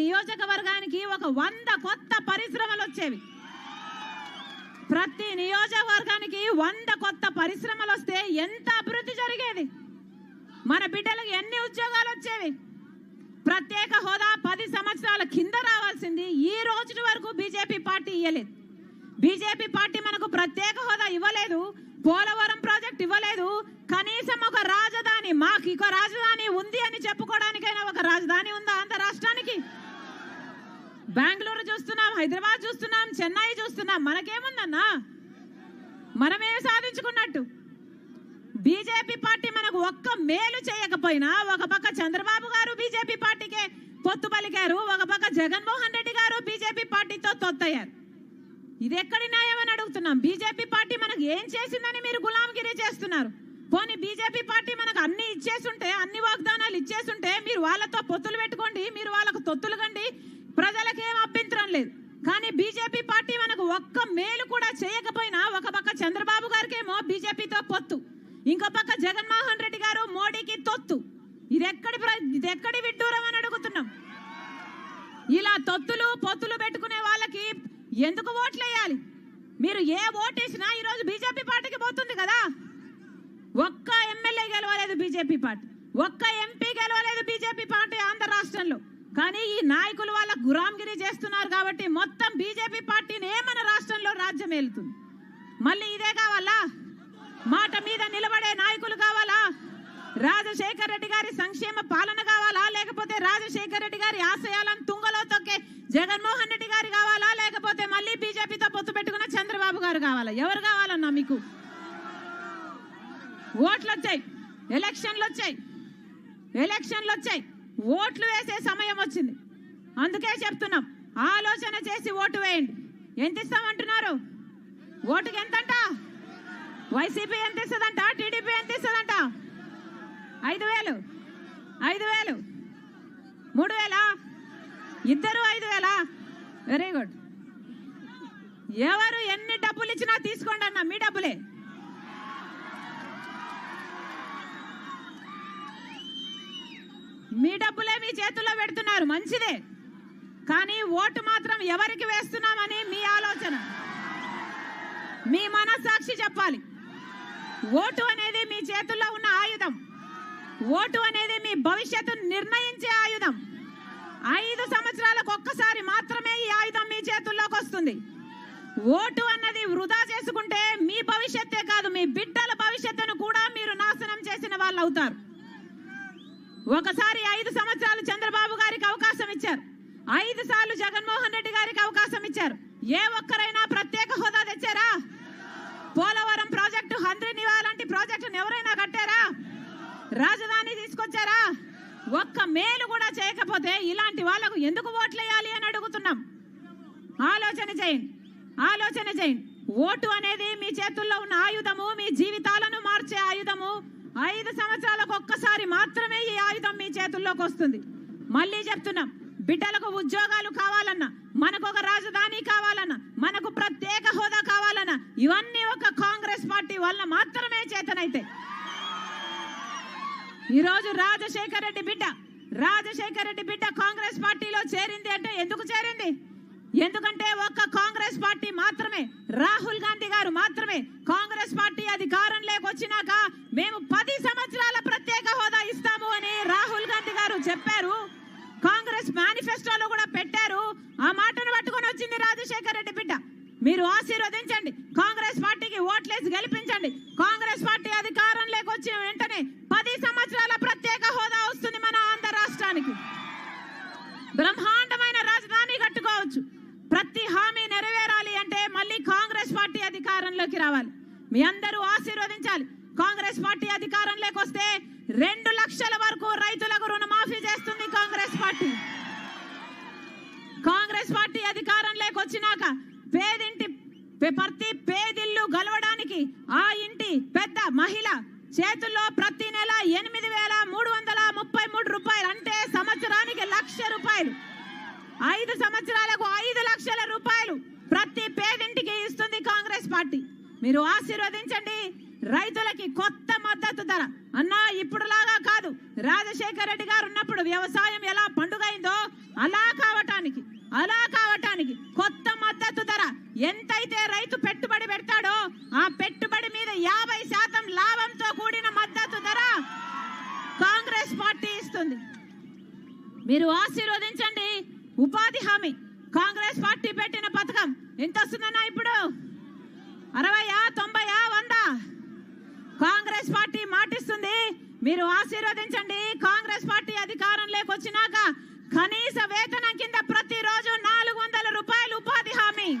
నియోజకవర్గానికి ఒక వంద కొత్త పరిశ్రమలు వచ్చేవి. ప్రతి నియోజకవర్గానికి వంద కొత్త పరిశ్రమలు వస్తే ఎంత అభివృద్ధి జరిగేది? మన బిడ్డలకు ఎన్ని ఉద్యోగాలు వచ్చేవి? ప్రత్యేక హోదా పది సంవత్సరాల కింద రావాల్సింది. ఈ రోజు వరకు బీజేపీ పార్టీ ఇవ్వలేదు బీజేపీ పార్టీ మనకు ప్రత్యేక హోదా ఇవ్వలేదు. పోలవరం ప్రాజెక్ట్ ఇవ్వలేదు. కనీసం ఒక రాజధాని మాకు ఇక రాజధాని ఉంది అని చెప్పుకోవడానికైనా ఒక రాజధాని ఉందా? బెంగళూరు చూస్తున్నాం హైదరాబాద్ చూస్తున్నాం చెన్నై చూస్తున్నాం. మనకేముందన్నా? మనమేం సాధించుకున్నట్టు? బీజేపీ పార్టీ మనకు ఒక్క మేలు చేయకపోయినా ఒక పక్క చంద్రబాబు గారు బీజేపీ పార్టీకే పొత్తు పలికారు ఒక పక్క జగన్మోహన్ రెడ్డి గారు బీజేపీ పార్టీతో తొత్తయ్యారు. ఇది ఎక్కడి న్యాయం అని అడుగుతున్నాం. బీజేపీ పార్టీ మనకు ఏం చేసిందని మీరు గులాంగిరి చేస్తున్నారు. పోనీ బీజేపీ పార్టీ మనకు అన్ని ఇచ్చేస్తుంటే అన్ని వాగ్దానాలు ఇచ్చేస్తుంటే మీరు వాళ్ళతో పొత్తులు పెట్టుకోండి మీరు వాళ్ళకు తొత్తులు కండి ప్రజలకు ఏం అభ్యంతరం లేదు. కానీ బీజేపీ పార్టీ మనకు ఒక్క మేలు కూడా చేయకపోయినా ఒక పక్క చంద్రబాబు గారికేమో బీజేపీతో పొత్తు ఇంకో పక్క జగన్మోహన్ రెడ్డి గారు మోడీకి తొత్తు. ఇది ఎక్కడి ప్ర- ఇది ఎక్కడి విడ్డూరం అని అడుగుతున్నాం? ఇలా తొత్తులు పొత్తులు పెట్టుకునే వాళ్ళకి ఎందుకు ఓట్లు వేయాలి మీరు ఏ ఓటేసినా ఈరోజు బీజేపీ పార్టీకి పోతుంది కదా. ఒక్క ఎమ్మెల్యే గెలవలేదు బీజేపీ పార్టీ. ఒక్క ఎంపీ గెలవలేదు బీజేపీ పార్టీ ఆంధ్ర రాష్ట్రంలో. కానీ ఈ నాయకులు వాళ్ళ గురాంగిరి చేస్తున్నారు కాబట్టి మొత్తం బీజేపీ పార్టీనే మన రాష్ట్రంలో రాజ్యం ఏలుతుంది? మళ్ళీ ఇదే కావాలా? మాట మీద నిలబడే నాయకులు కావాలా? రాజశేఖర్ రెడ్డి గారి సంక్షేమ పాలన కావాలా? లేకపోతే రాజశేఖర్ రెడ్డి గారి ఆశయాలను తుంగలో తొక్కే జగన్మోహన్ రెడ్డి గారు కావాలా? లేకపోతే మళ్ళీ బీజేపీతో పొత్తు పెట్టుకున్న చంద్రబాబు గారు కావాలా? ఎవరు కావాలన్నా మీకు? ఓట్లు వచ్చాయి ఎలక్షన్లు వచ్చాయి ఎలక్షన్లు వచ్చాయి ఓట్లు వేసే సమయం వచ్చింది. అందుకే చెప్తున్నాం ఆలోచన చేసి ఓటు వేయండి. ఎంత ఇస్తామంటున్నారు? ఓటుకి ఎంతంట? వైసీపీ ఎంత ఇస్తుందంట? టీడీపీ ఎంత ఇస్తుందంట? ఐదు వేలు. ఐదు వేలు. మూడు వేలా? ఇద్దరు ఐదు వేలా? Very good. ఎవరు ఎన్ని డబ్బులు ఇచ్చినా తీసుకోండి అన్న మీ డబ్బులే. మీ డబ్బులే మీ చేతుల్లో పెడుతున్నారు మంచిదే. కానీ ఓటు మాత్రం ఎవరికి వేస్తున్నామని మీ ఆలోచన. మీ మనస్సాక్షి చెప్పాలి. ఓటు అనేది మీ చేతుల్లో ఉన్న ఆయుధం. ఓటు అనేది మీ భవిష్యత్తును నిర్ణయించే ఆయుధం. ఐదు సంవత్సరాలకు ఒక్కసారి మాత్రమే ఈ ఆయుధం మీ చేతుల్లోకి వస్తుంది. ఓటు అన్నది వృధా చేసుకుంటే మీ భవిష్యత్తే కాదు మీ బిడ్డల భవిష్యత్తును కూడా మీరు నాశనం చేసిన వాళ్ళు అవుతారు ఒకసారి ఐదు సంవత్సరాలు చంద్రబాబు గారికి అవకాశం ఇచ్చారు. ఐదు సార్లు జగన్మోహన్ రెడ్డి గారికి అవకాశం ఇచ్చారు. ఏ ఒక్కరైనా ప్రత్యేక హోదా తెచ్చారా? పోలవరం ప్రాజెక్టు హంద్రినివా లాంటి ప్రాజెక్టును ఎవరైనా కట్టారా? రాజధాని తీసుకొచ్చారా? ఒక్క మేలు కూడా చేయకపోతే ఇలాంటి వాళ్ళకు ఎందుకు ఓట్లేయాలి అని అడుగుతున్నాం. ఆలోచన చేయండి. ఆలోచన చేయండి. ఓటు అనేది మీ చేతుల్లో ఉన్న ఆయుధము మీ జీవితాలను మార్చే ఆయుధము ఐదు సంవత్సరాలకు ఒక్కసారి మాత్రమే ఈ ఆయుధం మీ చేతుల్లోకి వస్తుంది. మళ్ళీ చెప్తున్నాం బిడ్డలకు ఉద్యోగాలు కావాలన్నా మనకు ఒక రాజధాని కావాలన్నా మనకు ప్రత్యేక హోదా కావాలన్నా ఇవన్నీ ఒక కాంగ్రెస్ పార్టీ వల్ల మాత్రమే చేతనైతే ఈరోజు రాజశేఖర్ రెడ్డి బిడ్డ రాజశేఖర్ రెడ్డి బిడ్డ కాంగ్రెస్ పార్టీలో చేరింది అంటే ఎందుకు చేరింది? ఎందుకంటే ఒక్క కాంగ్రెస్ పార్టీ మాత్రమే రాహుల్ గాంధీ గారు మాత్రమే కాంగ్రెస్ పార్టీ అధికారం లేకొచ్చినాక మేము పది సంవత్సరాల ప్రత్యేక హోదా ఇస్తాము అని రాహుల్ గాంధీ గారు చెప్పారు. కాంగ్రెస్ మేనిఫెస్టోలో కూడా పెట్టారు. ఆ మాటను పట్టుకొని వచ్చింది రాజశేఖర్ రెడ్డి బిడ్డ. మీరు ఆశీర్వదించండి. కాంగ్రెస్ పార్టీకి ఓట్లేసి గెలిపించండి. కాంగ్రెస్ పార్టీ అధికారం లేకొచ్చిన వెంటనే పది సంవత్సరాల ప్రత్యేక హోదా వస్తుంది మన ఆంధ్ర రాష్ట్రానికి. బ్రహ్మాండమైన రాజధాని కట్టుకోవచ్చు. ప్రతి హామీ నెరవేరాలి అంటే మళ్ళీ కాంగ్రెస్ పార్టీ అధికారంలోకి రావాలి. మీ అందరూ ఆశీర్వదించాలి. కాంగ్రెస్ పార్టీ అధికారంలోకి వస్తే రెండు లక్షల వరకు రైతులకు రుణమాఫీ చేస్తుంది కాంగ్రెస్ పార్టీ. కాంగ్రెస్ పార్టీ అధికారంలోకి వచ్చినాక పేదింటి పే- ప్రతి పేదిల్లు గలవడానికి ఆ ఇంటి పెద్ద మహిళ చేతుల్లో ప్రతి నెల ఎనిమిది వేల మూడు వందల ముప్పై మూడు రూపాయలు అంటే సంవత్సరానికి లక్ష రూపాయలు. ఐదు సంవత్సరాలకు ఐదు లక్షల రూపాయలు ప్రతి పేదింటికి ఇస్తుంది కాంగ్రెస్ పార్టీ. మీరు ఆశీర్వదించండి. రైతులకి కొత్త మద్దతు ధర. అన్నా ఇప్పుడులాగా కాదు. రాజశేఖర రెడ్డి గారు ఉన్నప్పుడు వ్యవసాయం ఎలా పండుగ అయిందో అలా కావటానికి అలా కావటానికి కొత్త మద్దతు ధర. ఎంతైతే రైతు పెట్టుబడి పెడతాడో ఆ పెట్టుబడి మీద యాభై శాతం లాభంతో కూడిన మద్దతు ధర కాంగ్రెస్ పార్టీ ఇస్తుంది. మీరు ఆశీర్వదించండి. ఉపాధి హామీ. కాంగ్రెస్ పార్టీ పెట్టిన పథకం. ఎంత వస్తుందన్నా ఇప్పుడు? అరవయా తొంభయా వంద? కాంగ్రెస్ పార్టీ మాటిస్తుంది. మీరు ఆశీర్వదించండి. కాంగ్రెస్ పార్టీ అధికారం లేకొచ్చినాక కనీస వేతనం కింద ప్రతిరోజు నాలుగు వందల రూపాయలు ఉపాధి హామీ.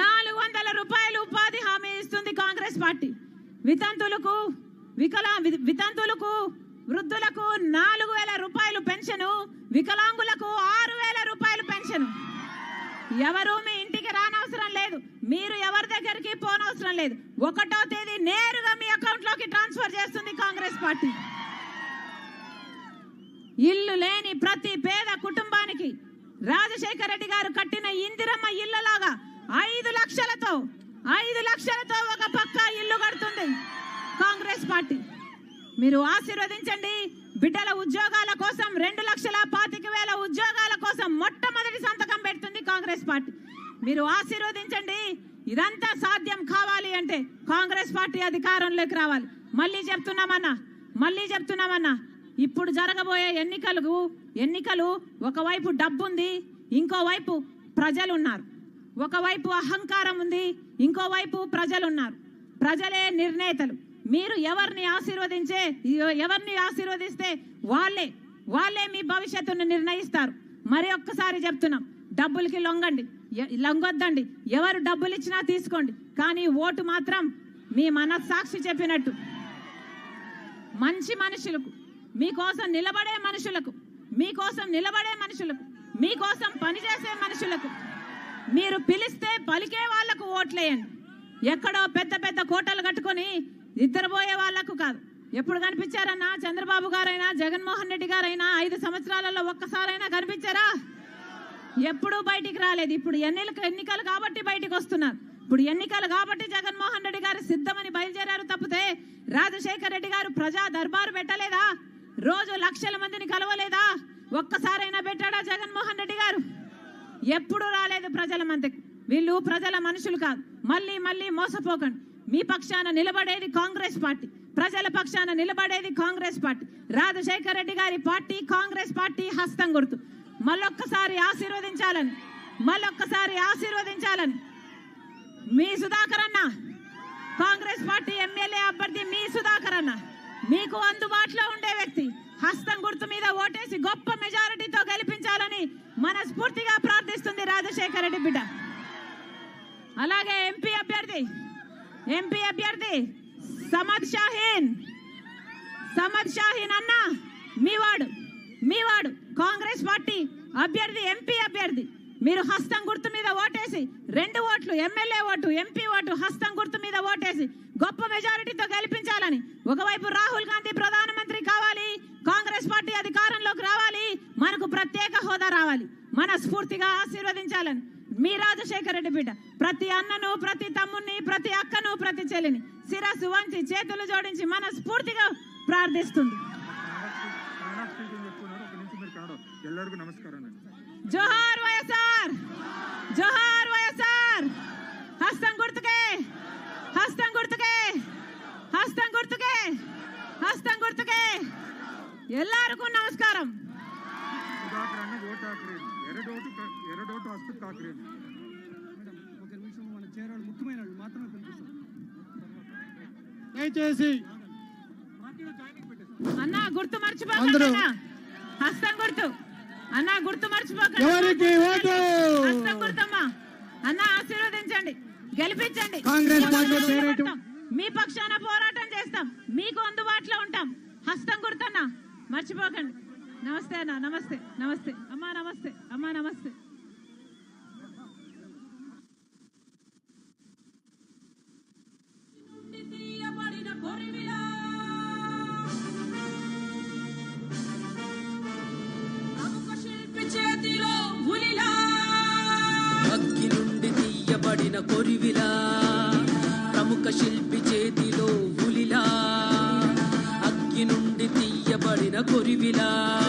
నాలుగు వందల రూపాయలు ఉపాధి హామీ ఇస్తుంది కాంగ్రెస్ పార్టీ. వితంతులకు వికలా వి- వితంతులకు వృద్ధులకు నాలుగు వేల రూపాయలు పెన్షను వికలాంగులకు ఆరు వేల రూపాయలు పెన్షను. ఎవరు మీ ఇంటికి రానవసరం లేదు. మీరు ఎవరి దగ్గరికి పోనవసరం లేదు. ఒకటో తేదీ నేరుగా మీ అకౌంట్లోకి ట్రాన్స్ఫర్ చేస్తుంది కాంగ్రెస్ పార్టీ. ఇల్లు లేని ప్రతి పేద కుటుంబానికి రాజశేఖర రెడ్డి గారు కట్టిన ఇందిరమ్మ ఇళ్ళలాగా ఐదు లక్షలతో ఐదు లక్షలతో ఒక పక్క ఇల్లు కడుతుంది కాంగ్రెస్ పార్టీ. మీరు ఆశీర్వదించండి. బిడ్డల ఉద్యోగాల కోసం రెండు లక్షల పాతిక వేల ఉద్యోగాల కోసం మొట్టమొదటి సంతకం పెడుతుంది కాంగ్రెస్ పార్టీ. మీరు ఆశీర్వదించండి. ఇదంతా సాధ్యం కావాలి అంటే కాంగ్రెస్ పార్టీ అధికారంలోకి రావాలి. మళ్ళీ చెప్తున్నామన్నా మళ్ళీ చెప్తున్నామన్నా. ఇప్పుడు జరగబోయే ఎన్నికలకు ఎన్నికలు ఒకవైపు డబ్బు ఉంది ఇంకోవైపు ప్రజలు ఉన్నారు ఒకవైపు అహంకారం ఉంది ఇంకోవైపు ప్రజలు ఉన్నారు ప్రజలే నిర్ణేతలు. మీరు ఎవరిని ఆశీర్వదించే ఎవరిని ఆశీర్వదిస్తే వాళ్ళే వాళ్ళే మీ భవిష్యత్తును నిర్ణయిస్తారు. మరి ఒక్కసారి చెప్తున్నాం డబ్బులకి లొంగండి లొంగొద్దండి ఎవరు డబ్బులు ఇచ్చినా తీసుకోండి కానీ ఓటు మాత్రం మీ మనస్సాక్షి చెప్పినట్టు. మంచి మనుషులకు మీకోసం నిలబడే మనుషులకు మీకోసం నిలబడే మనుషులకు మీకోసం పనిచేసే మనుషులకు మీరు పిలిస్తే పలికే వాళ్ళకు ఓట్లేయండి. ఎక్కడో పెద్ద పెద్ద కోటలు కట్టుకొని నిద్రపోయే వాళ్ళకు కాదు. ఎప్పుడు కనిపించారన్నా? చంద్రబాబు గారైనా జగన్మోహన్ రెడ్డి గారైనా ఐదు సంవత్సరాలలో ఒక్కసారైనా కనిపించారా? ఎప్పుడూ బయటికి రాలేదు. ఇప్పుడు ఎన్నికలు ఎన్నికలు కాబట్టి బయటికి వస్తున్నారు. ఇప్పుడు ఎన్నికలు కాబట్టి జగన్మోహన్ రెడ్డి గారు సిద్ధమని బయలుదేరారు తప్పితే రాజశేఖర్ రెడ్డి గారు ప్రజా దర్బారు పెట్టలేదా? రోజు లక్షల మందిని కలవలేదా? ఒక్కసారైనా పెట్టాడా జగన్మోహన్ రెడ్డి గారు? ఎప్పుడు రాలేదు ప్రజల మందికి వీళ్ళు ప్రజల మనుషులు కాదు. మళ్ళీ మళ్ళీ మోసపోకండి. మీ పక్షాన నిలబడేది కాంగ్రెస్ పార్టీ ప్రజల పక్షాన నిలబడేది కాంగ్రెస్ పార్టీ. రాజశేఖర రెడ్డి గారి పార్టీ కాంగ్రెస్ పార్టీ హస్తం గుర్తు మళ్ళొక్కసారి ఆశీర్వదించాలని మళ్ళొక్కసారి ఆశీర్వదించాలని. మీ సుధాకర్ అన్న కాంగ్రెస్ పార్టీ ఎమ్మెల్యే అభ్యర్థి మీ సుధాకర్ అన్న మీకు అందుబాటులో ఉండే వ్యక్తి హస్తం గుర్తు మీద ఓటేసి గొప్ప మెజారిటీతో గెలిపించాలని మనస్ఫూర్తిగా ప్రార్థిస్తుంది రాజశేఖర రెడ్డి బిడ్డ. అలాగే ఎంపీ అభ్యర్థి ఎంపీ అభ్యర్థి సమద్ షాహీన్. సమద్ షాహీన్ అన్న మీవాడు మీవాడు కాంగ్రెస్ పార్టీ అభ్యర్థి ఎంపీ అభ్యర్థి. మీరు హస్తం గుర్తు మీద ఓటేసి రెండు ఓట్లు ఎమ్మెల్యే ఓటు ఎంపీ ఓటు హస్తం గుర్తు మీద ఓటేసి గొప్ప మెజారిటీతో గెలిపించాలని ఒకవైపు రాహుల్ గాంధీ ప్రధానమంత్రి కావాలి కాంగ్రెస్ పార్టీ అధికారంలోకి రావాలి మనకు ప్రత్యేక హోదా రావాలి మన స్ఫూర్తిగా ఆశీర్వదించాలని మీ రాజశేఖర రెడ్డి బిడ్డ ప్రతి అన్నను ప్రతి తమ్ముని ప్రతి అక్కను ప్రతి చెల్లిని శిరస్సు వంచి చేతులు జోడించి మనస్ఫూర్తిగా ప్రార్థిస్తుంది. జోహార్ ನಮಸ್ಕಾರ ಜೋಹಾರ್ ವಯಸ್ಸಾರ್ ಜೋಹಾರ್ ವಯಸ್ಸಾರ್ హస్తం గుర్తుకే! హస్తం గుర్తుకే! హస్తం గుర్తుకే! ಹಸ್ತಂ ಗುರ್ತುಕೆ ಎಲ್ಲರಿಗೂ ನಮಸ್ಕಾರ ఎరడోటు ఎరడోటు హాస్పిటల్ కాకిరేడు ఒక నిమిషం మన చేరాడు ముఖ్యమైన మాత్రమే దయచేసి అన్న గుర్తు మర్చిపోకండి. హస్తం గుర్తు అన్న గుర్తు మర్చిపోకండి అన్న ఆశీర్వదించండి గెలిపించండి మీ పక్షాన పోరాటం చేస్తాం. మీకు అందుబాటులో ఉంటాం. హస్తం గుర్తన్నా. మర్చిపోకండి. నమస్తే అన్న నమస్తే నమస్తే. అమ్మా నమస్తే అమ్మా నమస్తే. అగ్గి నుండి తీయబడిన కొరివిలా. ప్రముఖ శిల్పి చేతిలో ఉలిలా. అగ్గి నుండి తీయబడిన కొరివిలా.